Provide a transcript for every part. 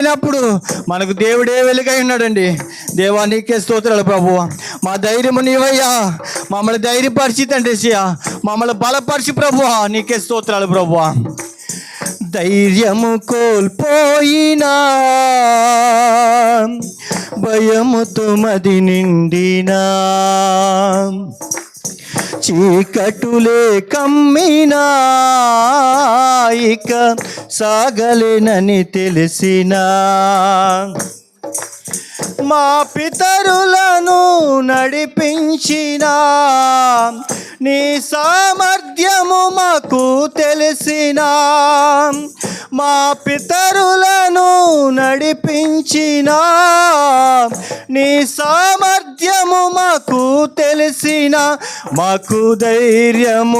అయినప్పుడు మనకు దేవుడే వెలుగై ఉన్నాడండి. దేవా నీకే స్తోత్రాలు ప్రభు. మా ధైర్యము నీవయ్యా. మమ్మల్ని ధైర్యపరిచి తండ్రి ఏసయ్యా. మమ్మల్ని బలపరిచి ప్రభు. నీకే స్తోత్రాలు ప్రభు. ధైర్యము కోల్పోయినా భయముతో మది నిండినా. చీకటులే కమ్మినా ఇక సాగలేనని తెలిసినా. మా పితరులను నడిపించిన నీ సామర్థ్యము మాకు తెలిసిన మా పితరులను నడిపించిన నీ సామర్థ్యము మాకు తెలిసిన మాకు ధైర్యముగానున్నది.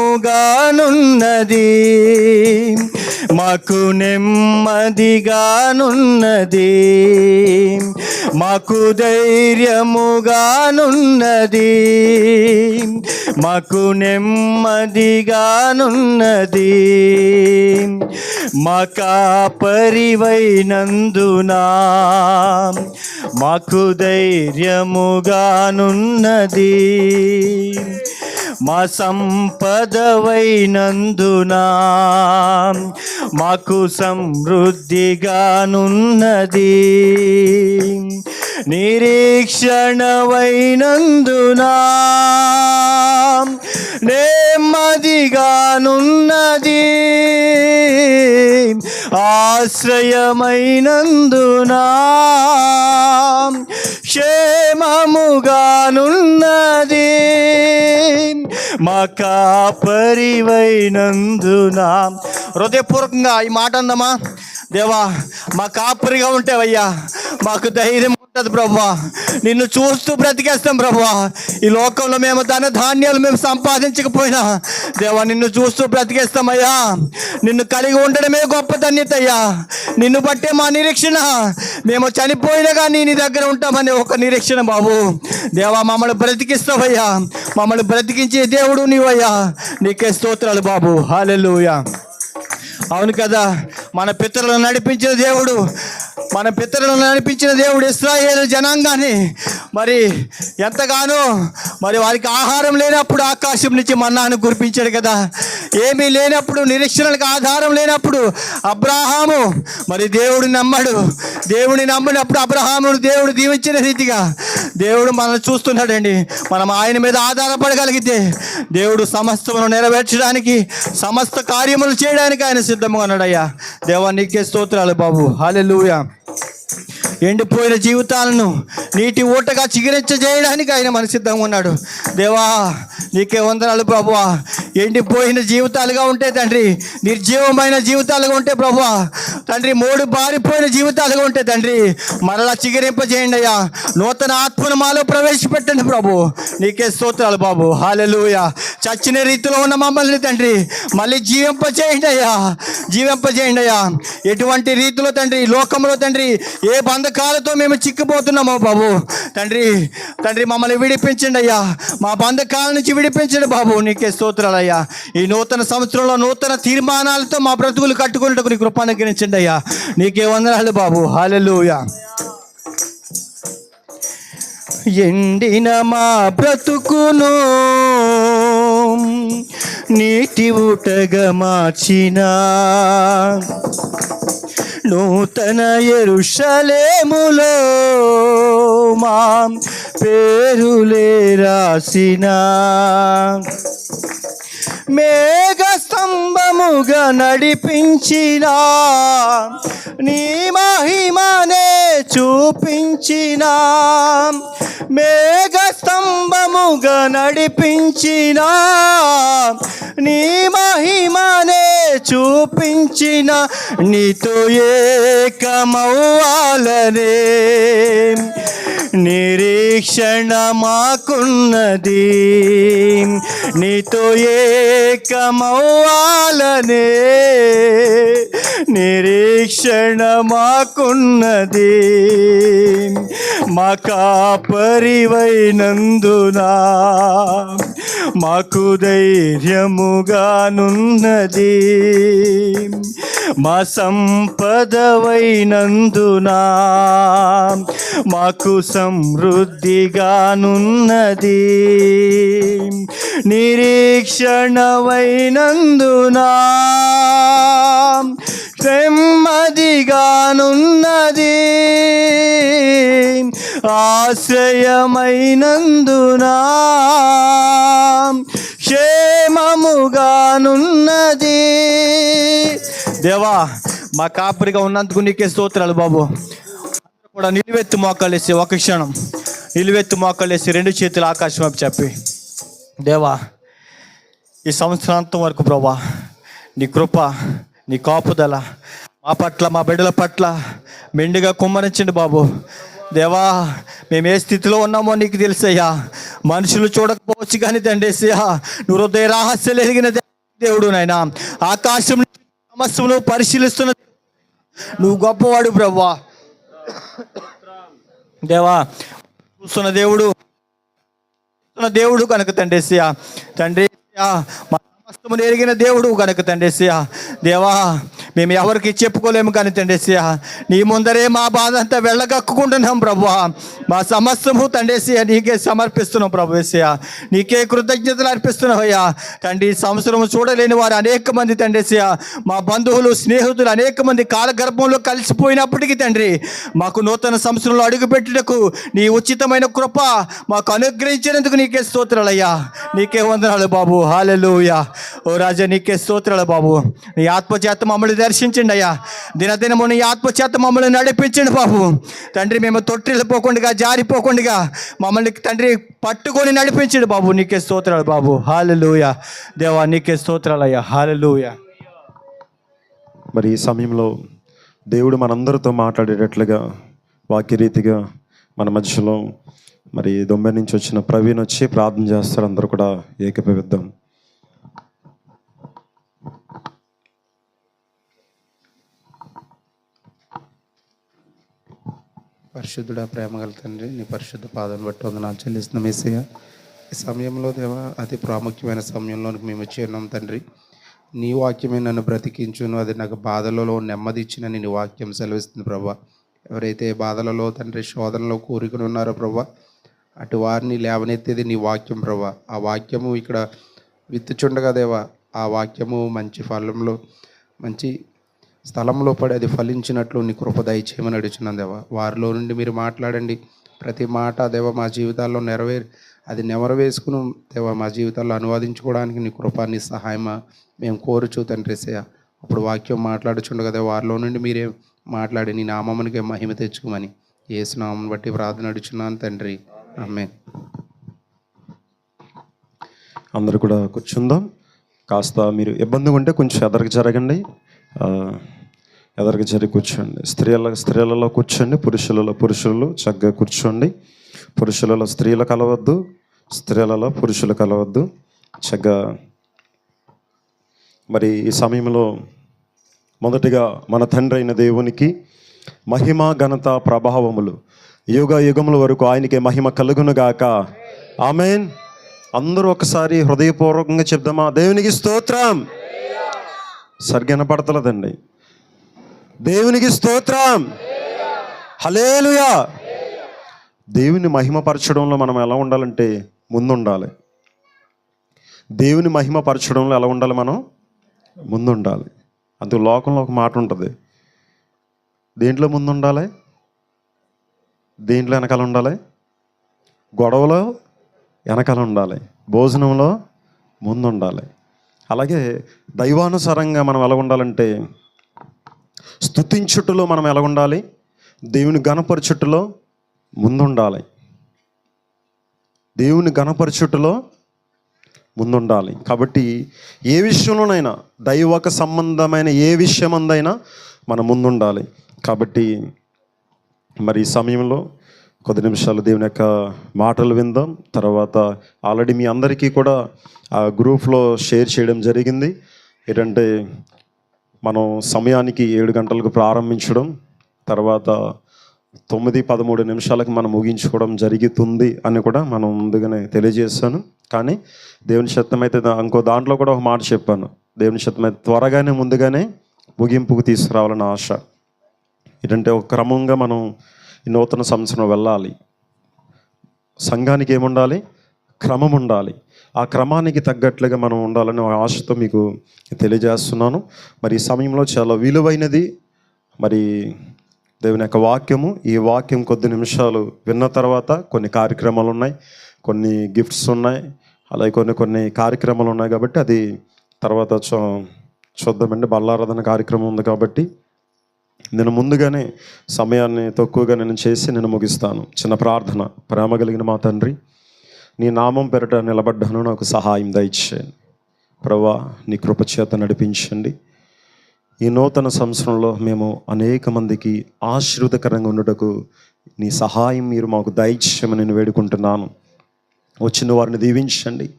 మాకు నెమ్మదిగానున్నది. మాకు ధైర్యముగానున్నది. మాకు నెమ్మదిగానున్నది. మా కాపరివైనందునా మాకు ధైర్యముగానున్నది. మా సంపదవైనందునా మాకు సమృద్ధిగానున్నది. నిరీక్షణవైనందునా నెమ్మదిగానున్నది. ఆశ్రయమైనందునా క్షేమముగానున్నది. మా కాపరివైనందున. హృదయపూర్వకంగా ఈ మాట అందమా దేవా మా కాపరిగా ఉంటేవయ్యా. మాకు ధైర్యం ఉంటుంది ప్రభా నిన్ను చూస్తూ బ్రతికేస్తాం ప్రభా ఈ లోకంలో మేము ధన ధాన్యాలు మేము సంపాదించకపోయినా దేవా నిన్ను చూస్తూ బ్రతికేస్తామయ్యా. నిన్ను కలిగి ఉండడమే గొప్ప ధన్యత అయ్యా నిన్ను బట్టే మా నిరీక్షణ. మేము చనిపోయినా కానీ నీ దగ్గర ఉంటామనే ఒక నిరీక్షణ బాబు. దేవా మమ్మల్ని బ్రతికిస్తావయ్యా. మమ్మల్ని బ్రతికించే దేవుడు నీవయ్యా. నీకే స్తోత్రాలు బాబు. హాలెలూయా అవును కదా మన పితరులను నడిపించిన దేవుడు మన పితరులను నడిపించిన దేవుడు ఇస్రాయేల్ జనాంగాన్ని. మరి ఎంతగానో మరి వారికి ఆహారం లేనప్పుడు ఆకాశం నుంచి మన్నాను కురిపించాడు కదా. ఏమీ లేనప్పుడు నిరీక్షణలకు ఆధారం లేనప్పుడు అబ్రాహాము మరి దేవుడు నమ్మడు. దేవుడిని నమ్మినప్పుడు అబ్రహామును దేవుడు దీవించిన రీతిగా దేవుడు మనల్ని చూస్తున్నాడండి. మనం ఆయన మీద ఆధారపడగలిగితే దేవుడు సమస్తమును నెరవేర్చడానికి సమస్త కార్యములు చేయడానికి ఆయన సిద్ధంగా ఉన్నాడయ్యా. దేవా నీకే స్తోత్రాలు బాబు. హాలెలూయా ఎండిపోయిన జీవితాలను నీటి ఊటగా చిగురించ చేయడానికి ఆయన మన సిద్ధంగా ఉన్నాడు. దేవా నీకే వందనాలు ప్రభువా. ఎండిపోయిన జీవితాలుగా ఉంటే తండ్రి నిర్జీవమైన జీవితాలుగా ఉంటే ప్రభువా. తండ్రి మూడు బారిపోయిన జీవితాలుగా ఉంటే తండ్రి మరలా చిగిరింపజేయండి అయ్యా. నూతన ఆత్మను మాలో ప్రవేశపెట్టండి ప్రభు. నీకే స్తోత్రాలు బాబు. హాలెలూయ చచ్చిన రీతిలో ఉన్న మమ్మల్ని తండ్రి మళ్ళీ జీవింపజేయండి అయ్యా. జీవింపజేయండి అయ్యా. ఎటువంటి రీతిలో తండ్రి లోకంలో తండ్రి ఏ బంధకాలతో మేము చిక్కిపోతున్నామో బాబు తండ్రి తండ్రి మమ్మల్ని విడిపించండి అయ్యా. మా బంధకాల నుంచి విడిపించండి బాబు నీకే స్తోత్రాలయ్యా ఈ నూతన సంవత్సరంలో నూతన తీర్మానాలతో మా బ్రతుకులు కట్టుకున్నట్టుకు నీ కృపాను గ్రహించండి అయ్యా. నీకే వందనాలు బాబు. హాలెలూయా ఎండిన మా బ్రతుకును నీటి ఊటగా మార్చిన. నూతన ఎరుషలేములో మా పేరులే రాసిన. మేఘ స్తంభముగా నడిపించిన నీ మహిమనే చూపించిన మేఘ స్తంభముగా నడిపించిన నీ మహిమనే చూపించిన నీతో ఏకమవ్వాలనే నిరీక్షణ మాకున్నది. నీతో ఏకమవ్వాలనే నిరీక్షణ మాకున్నది మా కాపరివైనందునా? మాకు ధైర్యముగానున్నది. మా సంపదవైనందునా? మాకు సమృద్ధిగానున్నది. నిరీక్షణవైనందునా? నెమ్మదిగానున్నది. ఆశ్రయమైనందునా? క్షేమముగానున్నది. దేవా మా కాపురిగా ఉన్నందుకు నీకే స్తోత్రాలు బాబు. కూడా నిలువెత్తు మోకాలేసి ఒక క్షణం నిలువెత్తు మోకాలేసి రెండు చేతులు ఆకాశం వైపు చెప్పి దేవా ఈ సంవత్సరాంతం వరకు ప్రభా నీ కృప నీ కాపుదల మా పట్ల మా బిడ్డల పట్ల మెండుగా కుమ్మరించండి బాబు. దేవా మేము ఏ స్థితిలో ఉన్నామో నీకు తెలుసయ్యా మనుషులు చూడకపోవచ్చు కానీ తండేసయ్యా నువ్వు హృదయ రహస్యాలు ఎరిగిన దేవుడు నాయన. ఆకాశం సమస్యను పరిశీలిస్తున్న నువ్వు గొప్పవాడు బ్రవ్వా దేవా చూస్తున్న దేవుడు చూస్తున్న దేవుడు కనుక తండ్రిసియా తండ్రి సమస్తమును ఎరిగిన దేవుడు కనుక తండ్రిసియా దేవా మేము ఎవరికి చెప్పుకోలేము కానీ తండ్రిసియా నీ ముందరే మా బాధ అంతా వెళ్ళగక్కుంటున్నాం ప్రభు మా సమస్తము తండ్రిసియా నీకే సమర్పిస్తున్నాం ప్రభు నీకే కృతజ్ఞతలు అర్పిస్తున్నావయ్యా తండ్రి సంవత్సరం చూడలేని వారు అనేక మంది తండ్రిసియా మా బంధువులు స్నేహితులు అనేక మంది కాలగర్భంలో కలిసిపోయినప్పటికీ తండ్రి మాకు నూతన సంవత్సరంలో అడుగుపెట్టుటకు నీ ఉచితమైన కృప మాకు అనుగ్రహించినందుకు నీకే స్తోత్రాలయ్యా నీకే వందనాలు బాబు. హాలెలుయా. ఓ రాజా నీకే స్తోత్రాలు బాబు. నీ ఆత్మచేత మమ్మల్ని దర్శించండి అయ్యా. దినదినము నీ ఆత్మచేత మమ్మల్ని నడిపించండి బాబు. తండ్రి మేము తొట్టిల్లిపోకుండా జారిపోకుండా మమ్మల్ని తండ్రి పట్టుకొని నడిపించండి బాబు. నీకే స్తోత్రాలు బాబు. హాలెలూయా. దేవా నీకే స్తోత్రాలయ్యా హాలెలూయా. మరి ఈ సమయంలో దేవుడు మనందరితో మాట్లాడేటట్లుగా వాక్యరీతిగా మన మధ్యలో మరి దొంబై నుంచి వచ్చిన ప్రవీణ్ వచ్చి ప్రార్థన చేస్తారు. అందరూ కూడా ఏకీభవిద్దాం. పరిశుద్ధుడా ప్రేమగల తండ్రి నీ పరిశుద్ధ పాదాలు బట్టి వందనాలు చెల్లిస్తున్నాం ఏసయ్య. ఈ సమయంలో దేవా అతి ప్రాముఖ్యమైన సమయంలోనికి మేము వచ్చి తండ్రి. నీ వాక్యమే నన్ను బ్రతికించును. అది నాకు బాధలలో నెమ్మది ఇచ్చిన నీ వాక్యం సెలవిస్తుంది ప్రభా. ఎవరైతే బాధలలో తండ్రి శోధనలో కూరుకుని ఉన్నారో ప్రభా అటు వారిని లేవనెత్తేది నీ వాక్యం ప్రభా. ఆ వాక్యము ఇక్కడ విత్తుచుండగా దేవా ఆ వాక్యము మంచి ఫలంలో మంచి స్థలంలో పడి అది ఫలించినట్లు నీ కృప దయచేయమని అడుగుచున్నాను దేవ. వారిలో నుండి మీరు మాట్లాడండి. ప్రతి మాట దేవ మా జీవితాల్లో నెరవేరి అది నెరవేసుకుని దేవ. మా జీవితాల్లో అనువాదించుకోవడానికి నీ కృప నీ సహాయమా మేము కోరుచు తండ్రిసే అప్పుడు వాక్యం మాట్లాడుచుండగా కదా వారిలో నుండి మీరే మాట్లాడి నీ నామమునికే మహిమ తెచ్చుకోమని ఏసునామం బట్టి ప్రార్థన అడుచున్నాను తండ్రి. ఆమె అందరూ కూడా కూర్చుందాం. కాస్త మీరు ఇబ్బందిగా ఉంటే కొంచెం ఎదరికి జరగండి. ఎదరికి జరి కూర్చోండి. స్త్రీల స్త్రీలలో కూర్చోండి పురుషులలో పురుషులు చక్కగా కూర్చోండి. పురుషులలో స్త్రీలు కలవద్దు స్త్రీలలో పురుషులు కలవద్దు. చక్కగా మరి ఈ సమయంలో మొదటిగా మన తండ్రి అయిన దేవునికి మహిమ ఘనత ప్రభావములు. యుగ యుగముల వరకు ఆయనకి మహిమ కలుగునుగాక ఆమెన్. అందరూ ఒకసారి హృదయపూర్వకంగా చెప్దామా? దేవునికి స్తోత్రం. సరిగ్గా పడతలేదండి దేవునికి స్తోత్రం. హలేలుయా దేవుని మహిమపరచడంలో మనం ఎలా ఉండాలంటే ముందుండాలి. దేవుని మహిమపరచడంలో ఎలా ఉండాలి మనం? ముందుండాలి. అందుకు లోకంలో ఒక మాట ఉంటుంది. దేంట్లో ముందు ఉండాలి దేంట్లో వెనకాల ఉండాలి? గొడవలో వెనకాల ఉండాలి. భోజనంలో ముందు ఉండాలి అలాగే దైవానుసారంగా మనం ఎలా ఉండాలంటే స్థుతించుటలో మనం ఎలా ఉండాలి దేవుని గణపరచుటలో ముందుండాలి. దేవుని గణపరచుటలో ముందుండాలి. కాబట్టి ఏ విషయంలోనైనా దైవక సంబంధమైన ఏ విషయమందైనా మనం ముందుండాలి. కాబట్టి మరి ఈ సమయంలో కొద్ది నిమిషాలు దేవుని యొక్క మాటలు విందాం. తర్వాత ఆల్రెడీ మీ అందరికీ కూడా ఆ గ్రూప్లో షేర్ చేయడం జరిగింది. ఏంటంటే మనం సమయానికి ఏడు గంటలకు ప్రారంభించడం తర్వాత తొమ్మిది పదమూడు నిమిషాలకు మనం ముగించుకోవడం జరుగుతుంది అని కూడా మనం ముందుగానే తెలియజేశాను కానీ దేవుని చిత్తమైతే అయితే ఇంకో దాంట్లో కూడా ఒక మాట చెప్పాను. దేవుని చిత్తమైతే త్వరగానే ముందుగానే ముగింపుకు తీసుకురావాలని ఆశ. ఏంటంటే ఒక క్రమంగా మనం ఈ నూతన సంవత్సరం వెళ్ళాలి. సంఘానికి ఏముండాలి? క్రమం ఉండాలి. ఆ క్రమానికి తగ్గట్లుగా మనం ఉండాలని ఆశతో మీకు తెలియజేస్తున్నాను. మరి ఈ సమయంలో చాలా విలువైనది. మరి దేవుని యొక్క వాక్యము ఈ వాక్యం కొద్ది నిమిషాలు విన్న తర్వాత కొన్ని కార్యక్రమాలు ఉన్నాయి కొన్ని గిఫ్ట్స్ ఉన్నాయి అలాగే కొన్ని కొన్ని కార్యక్రమాలు ఉన్నాయి కాబట్టి అది తర్వాత చూ చూద్దామండి. బల్లారాధన కార్యక్రమం ఉంది కాబట్టి నేను ముందుగానే సమయాన్ని తక్కువగా నేను చేసి నేను ముగిస్తాను. చిన్న ప్రార్థన ప్రేమ కలిగిన మా తండ్రి నీ నామం పెరట నిలబడ్డాను నాకు సహాయం దయచేయండి ప్రభా నీ కృపచేత నడిపించండి. ఈ నూతన సంవత్సరంలో మేము అనేక మందికి ఆశీర్వదకరంగా ఉండటకు నీ సహాయం మీరు మాకు దయచేయమని నేను వేడుకుంటున్నాను. వచ్చిన వారిని దీవించండి.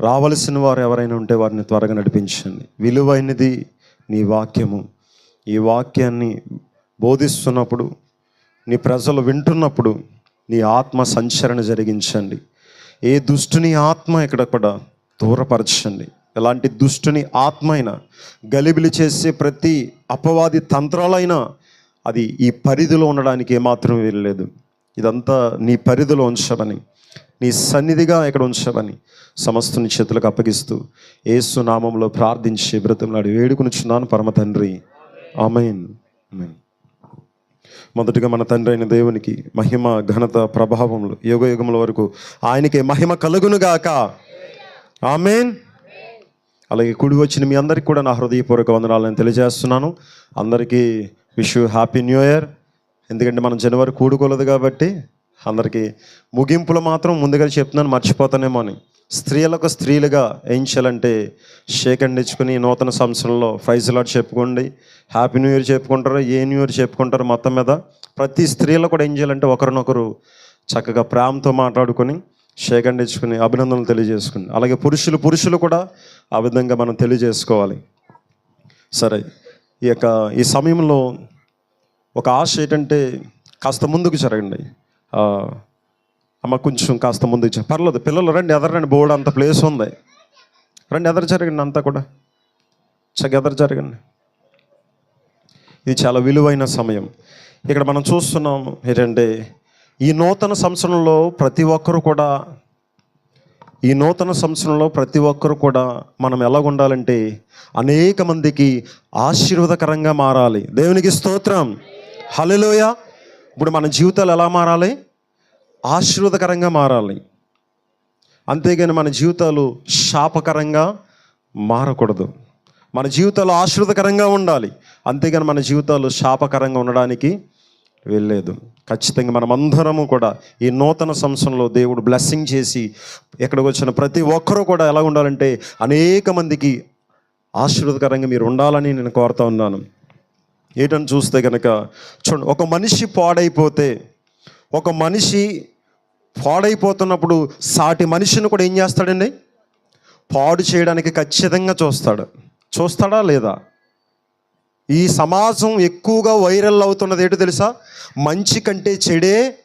రావలసిన వారు ఎవరైనా ఉంటే వారిని త్వరగా నడిపించండి. విలువైనది నీ వాక్యము. ఈ వాక్యాన్ని బోధిస్తున్నప్పుడు నీ ప్రజలు వింటున్నప్పుడు నీ ఆత్మ సంచరణ జరిగించండి. ఏ దుష్టుని ఆత్మ ఇక్కడ కూడా దూరపరచండి. ఎలాంటి దుష్టుని ఆత్మ అయినా గలిబిలి చేసే ప్రతి అపవాది తంత్రాలైనా అది ఈ పరిధిలో ఉండడానికి ఏమాత్రం వీల్లేదు. ఇదంతా నీ పరిధిలో ఉంచమని నీ సన్నిధిగా ఇక్కడ ఉంచమని సమస్తుని చేతులకు అప్పగిస్తూ ఏసు నామంలో ప్రార్థించి బ్రతంలాడి వేడుకునిచున్నాను పరమ తండ్రి. ఆమెన్. ఆమెన్. మొదటిగా మన తండ్రి అయిన దేవునికి మహిమ ఘనత ప్రభావములు యుగ యుగముల వరకు ఆయనకి మహిమ కలుగునుగాక. ఆమెన్. అలాగే కుడి వచ్చిన మీ అందరికీ కూడా నా హృదయపూర్వక వందనాలను తెలియజేస్తున్నాను. అందరికీ విష్ హ్యాపీ న్యూ ఇయర్. ఎందుకంటే మనం జనవరి కూడుకోలేదు కాబట్టి అందరికీ ముగింపులు మాత్రం ముందుగా చెప్తున్నాను మర్చిపోతానేమో అని. స్త్రీలకు స్త్రీలుగా ఏం చేయాలంటే షేక్ అండ్ ఇచ్చుకుని నూతన సంవత్సరంలో ప్రైజ్ లాట్ చెప్పుకోండి హ్యాపీ న్యూ ఇయర్ చెప్పుకుంటారు ఏ న్యూ ఇయర్ చెప్పుకుంటారు మొత్తం మీద ప్రతి స్త్రీలు కూడా ఏం చేయాలంటే ఒకరినొకరు చక్కగా ప్రేమతో మాట్లాడుకొని షేక్ అండ్ ఇచ్చుకుని అభినందనలు తెలియజేసుకుని అలాగే పురుషులు పురుషులు కూడా ఆ విధంగా మనం తెలియజేసుకోవాలి. సరే ఈ యొక్క ఈ సమయంలో ఒక ఆశ ఏంటంటే కాస్త ముందుకు జరగండి. అమ్మ కొంచెం కాస్త ముందు పర్లేదు పిల్లలు రండి ఎదరండి బోర్డు అంత ప్లేస్ ఉంది. రండి ఎదరు జరగండి అంతా కూడా. చక్క ఎదరు జరగండి ఇది చాలా విలువైన సమయం. ఇక్కడ మనం చూస్తున్నాం ఏంటంటే ఈ నూతన సంవత్సరంలో ప్రతి ఒక్కరు కూడా ఈ నూతన సంవత్సరంలో ప్రతి ఒక్కరు కూడా మనం ఎలా ఉండాలంటే అనేక మందికి ఆశీర్వాదకరంగా మారాలి. దేవునికి స్తోత్రం. హలోయ ఇప్పుడు మన జీవితాలు ఎలా మారాలి? ఆశీర్వాదకరంగా మారాలి. అంతేగాని మన జీవితాలు శాపకరంగా మారకూడదు. మన జీవితాలు ఆశీర్వదకరంగా ఉండాలి. అంతేగాని మన జీవితాలు శాపకరంగా ఉండడానికి వెళ్ళలేదు ఖచ్చితంగా మనం అందరము కూడా ఈ నూతన సంవత్సరంలో దేవుడు బ్లెస్సింగ్ చేసి ఎక్కడికి వచ్చిన ప్రతి ఒక్కరూ కూడా ఎలా ఉండాలంటే అనేక మందికి ఆశీర్వదకరంగా మీరు ఉండాలని నేను కోరుతా ఉన్నాను. ఏంటని చూస్తే కనుక చూడండి ఒక మనిషి పాడైపోతే ఒక మనిషి పాడైపోతున్నప్పుడు సాటి మనిషిని కూడా ఏం చేస్తాడండి? పాడు చేయడానికి ఖచ్చితంగా చూస్తాడు. చూస్తాడా లేదా? ఈ సమాజం ఎక్కువగా వైరల్ అవుతున్నది ఏంటో తెలుసా? మంచి కంటే చెడే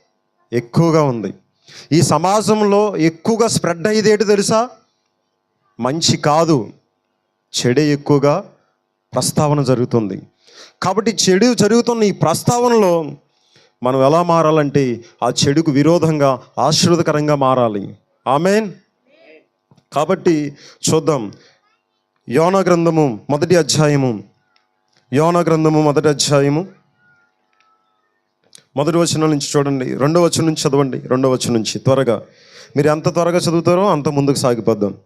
ఎక్కువగా ఉంది. ఈ సమాజంలో ఎక్కువగా స్ప్రెడ్ అయ్యేది ఏంటో తెలుసా? మంచి కాదు చెడే ఎక్కువగా ప్రస్తావన జరుగుతుంది. కాబట్టి చెడు జరుగుతున్న ఈ ప్రస్తావనలో మనం ఎలా మారాలంటే ఆ చెడుకు విరోధంగా ఆశీర్వదకరంగా మారాలి. ఆమెన్? కాబట్టి చూద్దాం. యోన గ్రంథము మొదటి అధ్యాయము. యోన గ్రంథము మొదటి అధ్యాయము. మొదటి వచనం నుంచి చూడండి. రెండో వచనం నుంచి చదవండి. రెండో వచనం నుంచి త్వరగా. మీరు ఎంత త్వరగా చదువుతారో అంత ముందుకు సాగిపోద్దాం.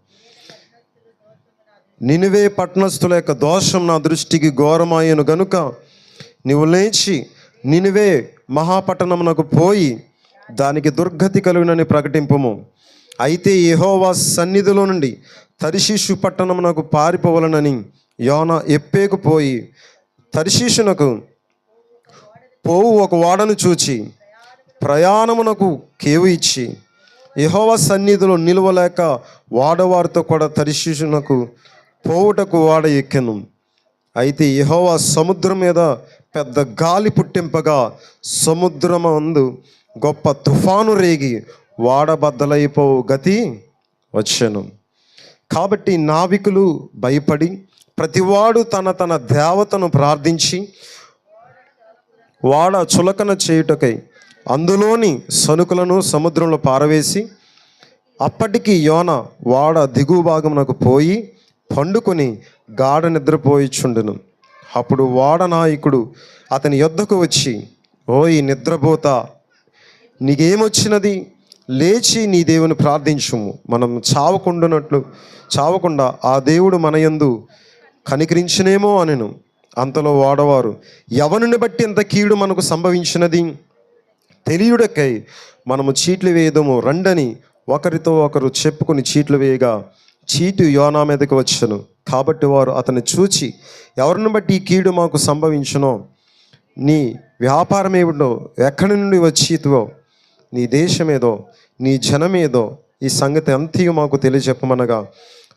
నినివే పట్టణస్థుల యొక్క దోషం నా దృష్టికి ఘోరమాయను గనుక నీవు లేచి నినివే మహాపట్టణమునకు పోయి దానికి దుర్గతి కలుగునని ప్రకటింపము. అయితే యహోవా సన్నిధిలో నుండి తరిశీషు పట్టణమునకు పారిపోవలనని యోన ఎప్పేకు పోయి తరిశీషునకు పోవు ఒక వాడను చూచి ప్రయాణమునకు కేవు ఇచ్చి యహోవ సన్నిధిలో నిలువలేక వాడవారితో కూడా తరిశీషునకు పోవుటకు వాడ ఎక్కెను. అయితే యెహోవా సముద్రం మీద పెద్ద గాలి పుట్టింపగా సముద్రమందు గొప్ప తుఫాను రేగి వాడబద్దలైపోవు గతి వచ్చను. కాబట్టి నావికులు భయపడి ప్రతివాడు తన తన దేవతను ప్రార్థించి వాడ చులకన చేయుటకై అందులోని సనుకులను సముద్రంలో పారవేసి అప్పటికి యోన వాడ దిగువ భాగమునకు పోయి పండుకొని గాఢ నిద్రపోయిచుండెను. అప్పుడు వాడనాయకుడు అతని యొద్దకు వచ్చి ఓయ్ నిద్రపోత నీకేమొచ్చినది? లేచి నీ దేవుని ప్రార్థించుము. మనం చావకుండానట్లు చావకుండా ఆ దేవుడు మన యందు కనికరించినేమో అనెను. అంతలో వాడవారు ఎవరిని బట్టి ఎంత కీడు మనకు సంభవించినది? తెలియుడకై మనము చీట్లు వేయదము. రండని ఒకరితో ఒకరు చెప్పుకుని చీట్లు వేయగా చీటు యోనా మీదకి వచ్చను. కాబట్టి వారు అతను చూచి ఎవరిని బట్టి ఈ కీడు మాకు సంభవించునో? నీ వ్యాపారం ఏమిటో ఎక్కడి నుండి వచ్చేతువో? నీ దేశమేదో? నీ జనమేదో? ఈ సంగతి అంతయు మాకు తెలియజెప్పమనగా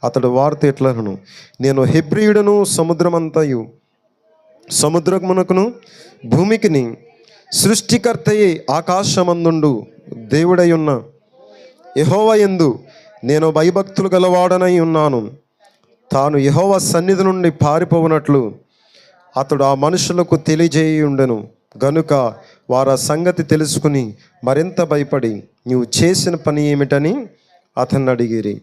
అతడు వారితో ఎట్లను నేను హెబ్రియుడను సముద్రమంతయు సముద్రమునకును భూమికిని సృష్టికర్తయే ఆకాశమందుండు దేవుడై ఉన్న యహోవయందు నేను భయభక్తులు గలవాడనై ఉన్నాను. తాను యహోవ సన్నిధి నుండి పారిపోవునట్లు అతడు ఆ మనుషులకు తెలియజేయుండెను గనుక వారు ఆ సంగతి తెలుసుకుని మరింత భయపడి నీవు చేసిన పని ఏమిటని అతన్ని అడిగిరి.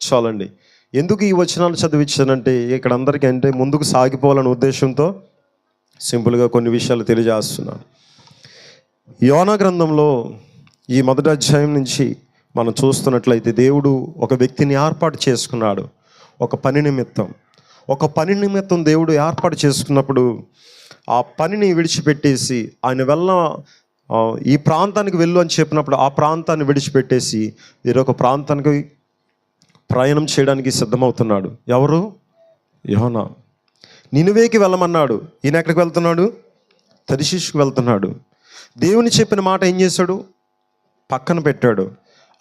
చాలండి. ఎందుకు ఈ వచనాలు చదివించానంటే ఇక్కడ అందరికీ అంటే ముందుకు సాగిపోవాలనే ఉద్దేశంతో సింపుల్గా కొన్ని విషయాలు తెలియజేస్తున్నాను. యోనా గ్రంథంలో ఈ మొదటి అధ్యాయం నుంచి మనం చూస్తున్నట్లయితే దేవుడు ఒక వ్యక్తిని ఏర్పాటు చేసుకున్నాడు. ఒక పని నిమిత్తం. ఒక పని నిమిత్తం దేవుడు ఏర్పాటు చేసుకున్నప్పుడు ఆ పనిని విడిచిపెట్టేసి ఆయన వెళ్ళ ఈ ప్రాంతానికి వెళ్ళు అని చెప్పినప్పుడు ఆ ప్రాంతాన్ని విడిచిపెట్టేసి వేరొక ప్రాంతానికి ప్రయాణం చేయడానికి సిద్ధమవుతున్నాడు. ఎవరు? యోనా నినువేకి వెళ్ళమన్నాడు. ఈయన ఎక్కడికి వెళ్తున్నాడు? తరిశిష్కు వెళ్తున్నాడు. దేవుని చెప్పిన మాట ఏం చేశాడు? పక్కన పెట్టాడు.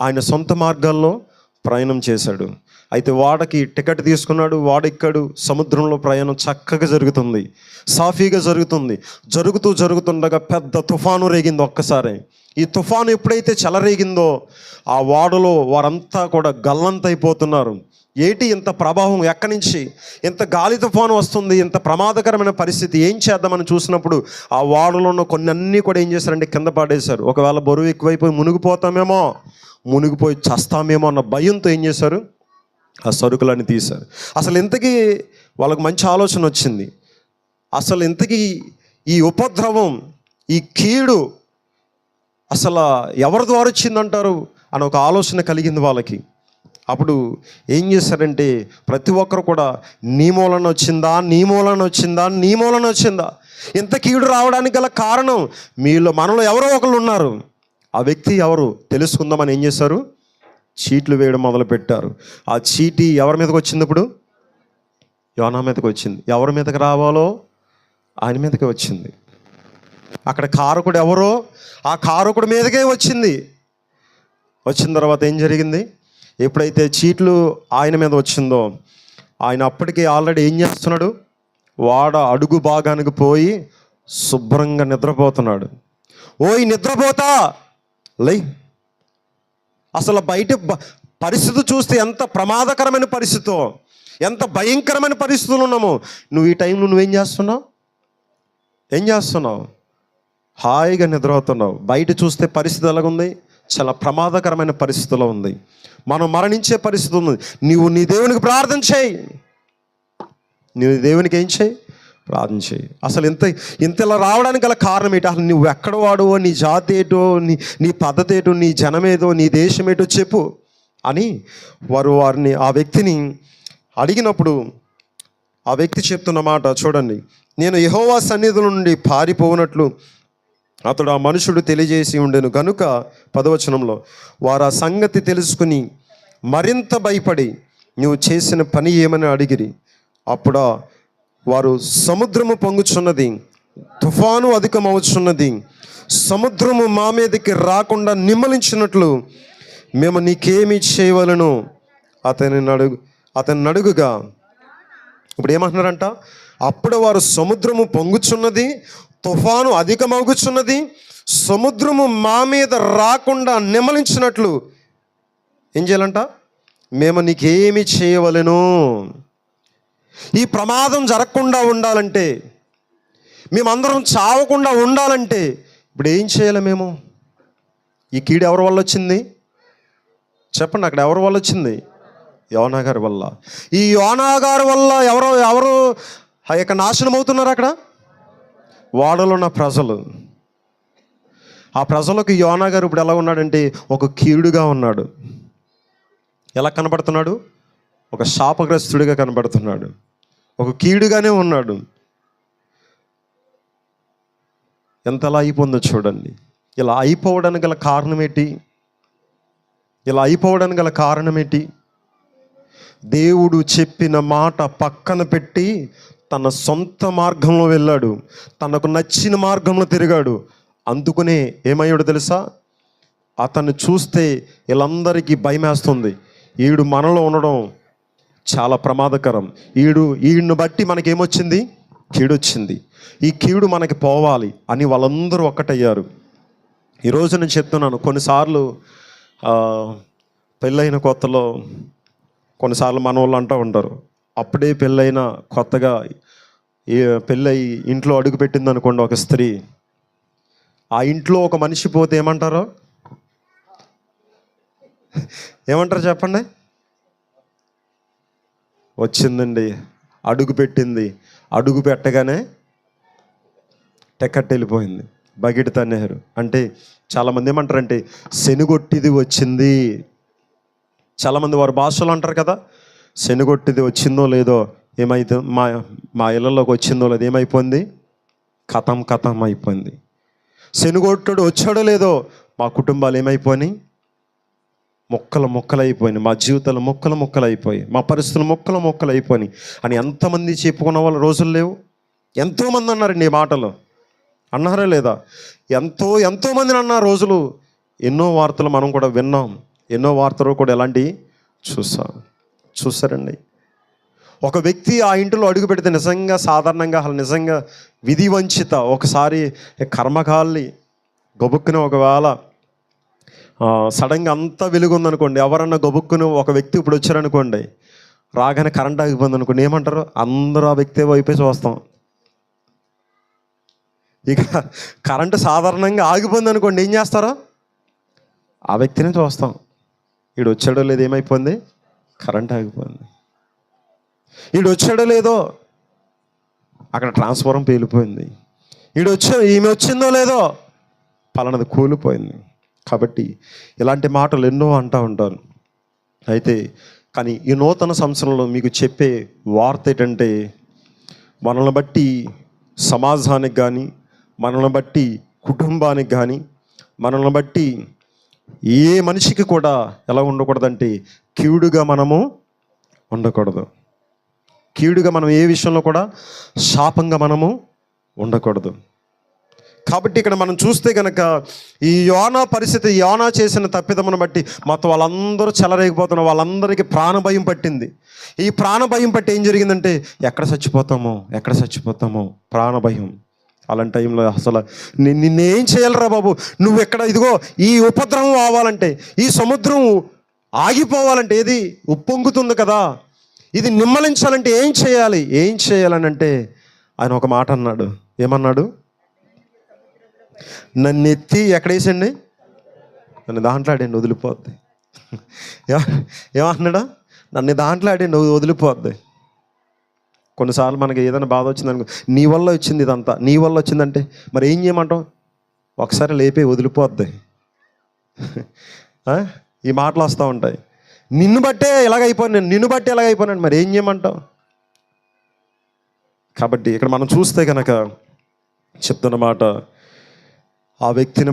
ఆయన సొంత మార్గాల్లో ప్రయాణం చేశాడు. అయితే వాడకి టికెట్ తీసుకున్నాడు వాడెక్కాడు సముద్రంలో ప్రయాణం చక్కగా జరుగుతుంది సాఫీగా జరుగుతుంది. జరుగుతూ జరుగుతుండగా పెద్ద తుఫాను రేగింది ఒక్కసారి. ఈ తుఫాను ఎప్పుడైతే చెలరేగిందో ఆ వాడలో వారంతా కూడా గల్లంతైపోతున్నారు. ఏటి ఇంత ప్రభావం ఎక్కడి నుంచి? ఇంత గాలి తుఫాను వస్తుంది ఇంత ప్రమాదకరమైన పరిస్థితి ఏం చేద్దామని చూసినప్పుడు ఆ వాడలో ఉన్న కొన్ని అన్నీ కూడా ఏం చేశారంటే కింద పాడేశారు. ఒకవేళ బరువు ఎక్కువైపోయి మునిగిపోతామేమో మునిగిపోయి చస్తామేమో అన్న భయంతో ఏం చేశారు? ఆ సరుకులన్నీ తీశారు. అసలు ఇంతకీ వాళ్ళకి మంచి ఆలోచన వచ్చింది. అసలు ఇంతకీ ఈ ఉపద్రవం ఈ కీడు అసలు ఎవరి ద్వారా వచ్చిందంటారు అని ఒక ఆలోచన కలిగింది వాళ్ళకి. అప్పుడు ఏం చేశారంటే ప్రతి ఒక్కరు కూడా నీ మూలన వచ్చిందా నీ మూలన వచ్చిందా నీ మూలన వచ్చిందా? ఇంత కీడు రావడానికి గల కారణం మీలో మనలో ఎవరో ఒకళ్ళు ఉన్నారు. ఆ వ్యక్తి ఎవరు? తెలుసుకుందామని ఏం చేశారు? చీట్లు వేయడం మొదలుపెట్టారు. ఆ చీటీ ఎవరి మీదకి వచ్చింది ఇప్పుడు? యోనా మీదకి వచ్చింది. ఎవరి మీదకి రావాలో ఆయన మీదకి వచ్చింది. అక్కడ కారకుడు ఎవరో ఆ కారకుడి మీదకే వచ్చింది. వచ్చిన తర్వాత ఏం జరిగింది? ఎప్పుడైతే చీట్లు ఆయన మీద వచ్చిందో ఆయన అప్పటికే ఆల్రెడీ ఏం చేస్తున్నాడు? వాడ అడుగు భాగానికి పోయి శుభ్రంగా నిద్రపోతున్నాడు. ఓయ్ నిద్రపోతా! లై! అసలు బయట పరిస్థితి చూస్తే ఎంత ప్రమాదకరమైన పరిస్థితో ఎంత భయంకరమైన పరిస్థితులు ఉన్నామో. నువ్వు ఈ టైంలో నువ్వేం చేస్తున్నావు? ఏం చేస్తున్నావు? హాయిగా నిద్రపోతున్నావు. బయట చూస్తే పరిస్థితి ఎలాగుంది? చాలా ప్రమాదకరమైన పరిస్థితిలో ఉంది. మనం మరణించే పరిస్థితి ఉంది. నీవు నీ దేవునికి ప్రార్థన చేయి. నీవు దేవునికి ఏం చేయి? ప్రార్థన చేయి. అసలు ఇంత ఇంత ఇలా రావడానికి గల కారణం ఏంటి? అసలు నువ్వు ఎక్కడ వాడువో నీ జాతి ఏటో నీ నీ పద్ధతి ఏటో నీ జనమేదో నీ దేశం ఏటో చెప్పు. అని వారు వారిని ఆ వ్యక్తిని అడిగినప్పుడు ఆ వ్యక్తి చెప్తున్న మాట చూడండి. నేను యహోవా సన్నిధుల నుండి పారిపోనట్లు అతడు ఆ మనుషుడు తెలియజేసి ఉండెను. గనుక పదవచనంలో వారు ఆ సంగతి తెలుసుకుని మరింత భయపడి నువ్వు చేసిన పని ఏమని అడిగిరి? అప్పుడు వారు సముద్రము పొంగుచున్నది తుఫాను అధికమవుచున్నది. సముద్రము మా మీదకి రాకుండా నిమ్మలించినట్లు మేము నీకేమి చేయవలను. అతని నడుగు అతని నడుగుగా. ఇప్పుడు ఏమంటున్నారంట? అప్పుడు వారు సముద్రము పొంగుచున్నది తుఫాను అధికమవుచున్నది సముద్రము మా మీద రాకుండా నిమ్మలించినట్లు ఏం చేయాలంట? మేము నీకేమి చేయవలను. ఈ ప్రమాదం జరగకుండా ఉండాలంటే మేమందరం చావకుండా ఉండాలంటే ఇప్పుడు ఏం చేయాలి మేము? ఈ కీడు ఎవరి వల్ల వచ్చింది? చెప్పండి అక్కడ ఎవరి వల్ల వచ్చింది? యోనా గారి వల్ల. ఈ యోనా గారి వల్ల ఎవరు ఎవరు ఆ యొక్క నాశనం అవుతున్నారు అక్కడ? వాడలో ఉన్న ప్రజలు. ఆ ప్రజలకు యోనా గారు ఇప్పుడు ఎలా ఉన్నాడంటే ఒక కీడుగా ఉన్నాడు. ఎలా కనబడుతున్నాడు? ఒక శాపగ్రస్తుడిగా కనబడుతున్నాడు. ఒక కీడుగానే ఉన్నాడు. ఎంతలా అయిపోయిందో చూడండి. ఇలా అయిపోవడానికి గల కారణం ఏంటి? ఇలా అయిపోవడానికి గల కారణం ఏంటి? దేవుడు చెప్పిన మాట పక్కన పెట్టి తన సొంత మార్గంలో వెళ్ళాడు. తనకు నచ్చిన మార్గంలో తిరిగాడు. అందుకునే ఏమయ్యాడు తెలుసా? అతన్ని చూస్తే వీళ్ళందరికీ భయమేస్తుంది. ఈడు మనలో ఉండడం చాలా ప్రమాదకరం. ఈడు ఈయన్ని బట్టి మనకేమొచ్చింది? కీడొచ్చింది. ఈ కీడు మనకి పోవాలి అని వాళ్ళందరూ ఒక్కటయ్యారు. ఈరోజు నేను చెప్తున్నాను కొన్నిసార్లు పెళ్ళైన కొత్తలో కొన్నిసార్లు మన వాళ్ళు అంటూ ఉంటారు అప్పుడే పెళ్ళైన కొత్తగా పెళ్ళై ఇంట్లో అడుగు పెట్టిందనుకోండి ఒక స్త్రీ ఆ ఇంట్లో ఒక మనిషి పోతే ఏమంటారు? ఏమంటారు చెప్పండి? వచ్చిందండి. అడుగు పెట్టింది. అడుగు పెట్టగానే టెక్కట్ వెళ్ళిపోయింది. బకెట్ తన్నారు అంటే చాలామంది ఏమంటారంటే శనుగొట్టిది వచ్చింది. చాలామంది వారి భాషలు అంటారు కదా శనుగొట్టిది వచ్చిందో లేదో ఏమైతే మా మా ఇళ్ళలోకి వచ్చిందో లేదో ఏమైపోయింది? కథం కథం అయిపోయింది. శనుగొట్టుడు వచ్చాడో లేదో మా కుటుంబాలు ఏమైపోయినాయి? మొక్కలు మొక్కలు అయిపోయినాయి మా జీవితాలు మొక్కలు మొక్కలు అయిపోయి మా పరిస్థితులు మొక్కలు మొక్కలు అయిపోయినాయి అని ఎంతమంది చెప్పుకున్న వాళ్ళ రోజులు లేవు? ఎంతోమంది అన్నారండి ఈ మాటలు? అన్నారా లేదా? ఎంతో ఎంతోమందిని అన్న రోజులు. ఎన్నో వార్తలు మనం కూడా విన్నాం. ఎన్నో వార్తలు కూడా ఎలాంటివి చూసాం. చూసారండి. ఒక వ్యక్తి ఆ ఇంటిలో అడుగు పెడితే నిజంగా సాధారణంగా అసలు నిజంగా విధి వంచిత ఒకసారి కర్మకాల్ని గబుక్కుని ఒకవేళ సడన్గా అంతా వెలుగు ఉందనుకోండి ఎవరన్నా గబుక్కుని ఒక వ్యక్తి ఇప్పుడు వచ్చారనుకోండి రాగానే కరెంట్ ఆగిపోయింది అనుకోండి ఏమంటారు? అందరూ ఆ వ్యక్తి వైపే చూస్తాం. ఇక కరెంటు సాధారణంగా ఆగిపోయింది అనుకోండి ఏం చేస్తారో? ఆ వ్యక్తిని చూస్తాం. ఈడు వచ్చాడో లేదో ఏమైపోయింది? కరెంట్ ఆగిపోయింది. ఈడు వచ్చాడో లేదో అక్కడ ట్రాన్స్ఫారం పేలిపోయింది. ఈడు వచ్చా ఈమె వచ్చిందో లేదో పలానది కూలిపోయింది. కాబట్టి ఇలాంటి మాటలు ఎన్నో అంటూ ఉంటారు. అయితే కానీ ఈ నూతన సంవత్సరంలో మీకు చెప్పే వార్త ఏంటంటే మనల్ని బట్టి సమాజానికి కానీ మనల్ని బట్టి కుటుంబానికి కానీ మనల్ని బట్టి ఏ మనిషికి కూడా ఎలా ఉండకూడదంటే కీడుగా మనము ఉండకూడదు. కీడుగా మనం ఏ విషయంలో కూడా శాపంగా మనము ఉండకూడదు. కాబట్టి ఇక్కడ మనం చూస్తే కనుక ఈ యోనా పరిస్థితి యోనా చేసిన తప్పిదమును బట్టి మొత్తం వాళ్ళందరూ చెలరేగిపోతున్న వాళ్ళందరికీ ప్రాణభయం పట్టింది. ఈ ప్రాణభయం పట్టి ఏం జరిగిందంటే ఎక్కడ చచ్చిపోతామో ఎక్కడ చచ్చిపోతామో ప్రాణభయం. అలాంటి టైంలో అసలు నిన్నేం చేయాలరా బాబు? నువ్వు ఎక్కడ ఇదిగో ఈ ఉపద్రవం ఆవాలంటే ఈ సముద్రం ఆగిపోవాలంటే ఏది? ఉప్పొంగుతుంది కదా. ఇది నిమ్మలించాలంటే ఏం చేయాలి? ఏం చేయాలని అంటే ఆయన ఒక మాట అన్నాడు. ఏమన్నాడు? నన్ను ఎత్తి ఎక్కడేసండి నన్ను దాంట్లో ఆడండి వదిలిపోద్ది. ఏమ- ఏమంటున్నాడా? నన్ను దాంట్లో ఆడండి వదిలిపోద్ది. కొన్నిసార్లు మనకి ఏదైనా బాధ వచ్చిందనుకో నీ వల్ల వచ్చింది ఇదంతా. నీ వల్ల వచ్చిందంటే మరి ఏం చేయమంటావు ఒకసారి లేపే వదిలిపోద్ది. ఈ మాటలు వస్తూ ఉంటాయి. నిన్ను బట్టే ఎలాగైపోయాను నిన్ను బట్టే ఎలాగైపోయాను మరి ఏం చేయమంటావు కాబట్టి ఇక్కడ మనం చూస్తే కనుక చెప్తున్న మాట ఆ వ్యక్తిని